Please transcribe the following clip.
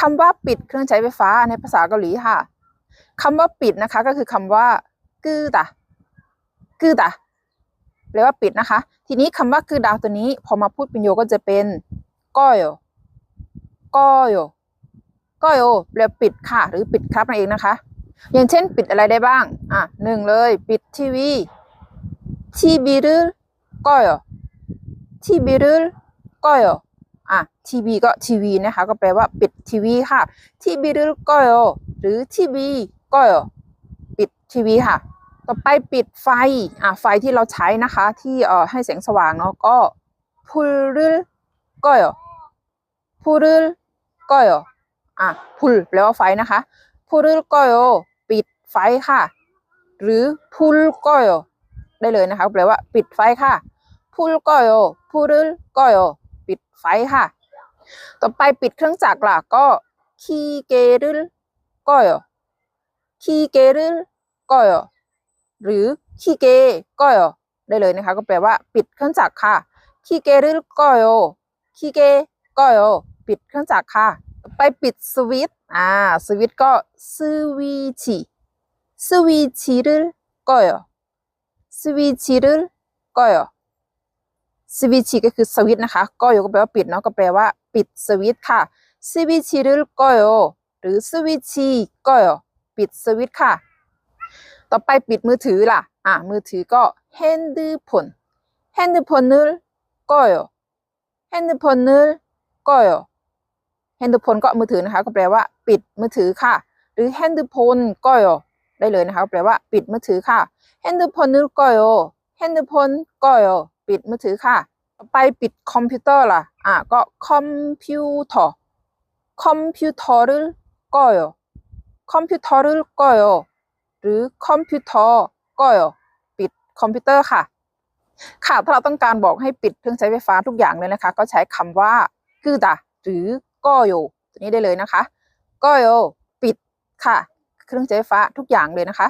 คำว่าปิดเครื่องใช้ไฟฟ้าในภาษาเกาหลีค่ะคำว่าปิดนะคะ ก็คือคำว่ากือตะกือตะแปลว่าปิดนะคะ ทีนี้คำว่ากือดาวตัวนี้ พอมาพูดเป็นโยก็จะเป็นก้อยก้อยก้อยแปลปิดค่ะ หรือปิดครับนั่นเองนะคะ อย่างเช่นปิดอะไรได้บ้าง อะหนึ่งเลย ปิดทีวีทีวีหรือก้อยทีวีหรือก้อย อะทีวีก็ทีวีนะคะ ก็แปลว่าปิดทีวีค่ะทีวีหรือก้อยหรือทีวีก้อยปิดทีวีค่ะ ต่อไปปิดไฟอะไฟที่เราใช้นะคะ ที่เอ่อให้แสงสว่างเนาะก็พูลก้อยพูลก้อยอะพูลแปลว่าไฟนะคะพูลก้อยปิดไฟค่ะ หรือพูลก้อยได้เลยนะคะแปลว่าปิดไฟค่ะพูลก้อยพูลก้อย ปิดไฟค่ะ ต่อไปปิดเครื่องจักรล่ะก็คีเกรึก็ยคีเกรึก็ยหรือคีเกก็ยได้เลยนะคะ ก็แปลว่า ปิดเครื่องจักรค่ะคีเกรึก็ยคีเกก็ยปิดเครื่องจักรค่ะ ไปปิดสวิตอ่าสวิตก็สวิชิสวิชิรึก็ยสวิชิรึก็ย สวิตชีก็คือสวิตนะคะก้อยก็แปลว่าปิดเนาะก็แปลว่าปิดสวิตค่ะสวิตชีหรือก้อยหรือสวิตชีก้อยปิดสวิตค่ะ ต่อไปปิดมือถือล่ะอะมือถือก็แฮนด์พนแฮนด์พนนึลก้อยแฮนด์พนนึลก้อยแฮนด์พนก็มือถือนะคะ ก็แปลว่าปิดมือถือค่ะ หรือแฮนด์พนก้อยได้เลยนะคะแปลว่าปิดมือถือค่ะแฮนด์พนนึลก้อยแฮนด์พนก้อย ปิดมือถือค่ะไปปิดคอมพิวเตอร์ล่ะ อะก็คอมพิวเตอร์คอมพิวเตอร์ก็ยคอมพิวเตอร์ก็ยหรือคอมพิวเตอร์ก็ยปิดคอมพิวเตอร์ค่ะ ค่ะ ถ้าเราต้องการบอกให้ปิดเครื่องใช้ไฟฟ้าทุกอย่างเลยนะคะ ก็ใช้คำว่าคือดะหรือก็โยตัวนี้ได้เลยนะคะ ก็โยปิดค่ะ เครื่องใช้ไฟฟ้าทุกอย่างเลยนะคะ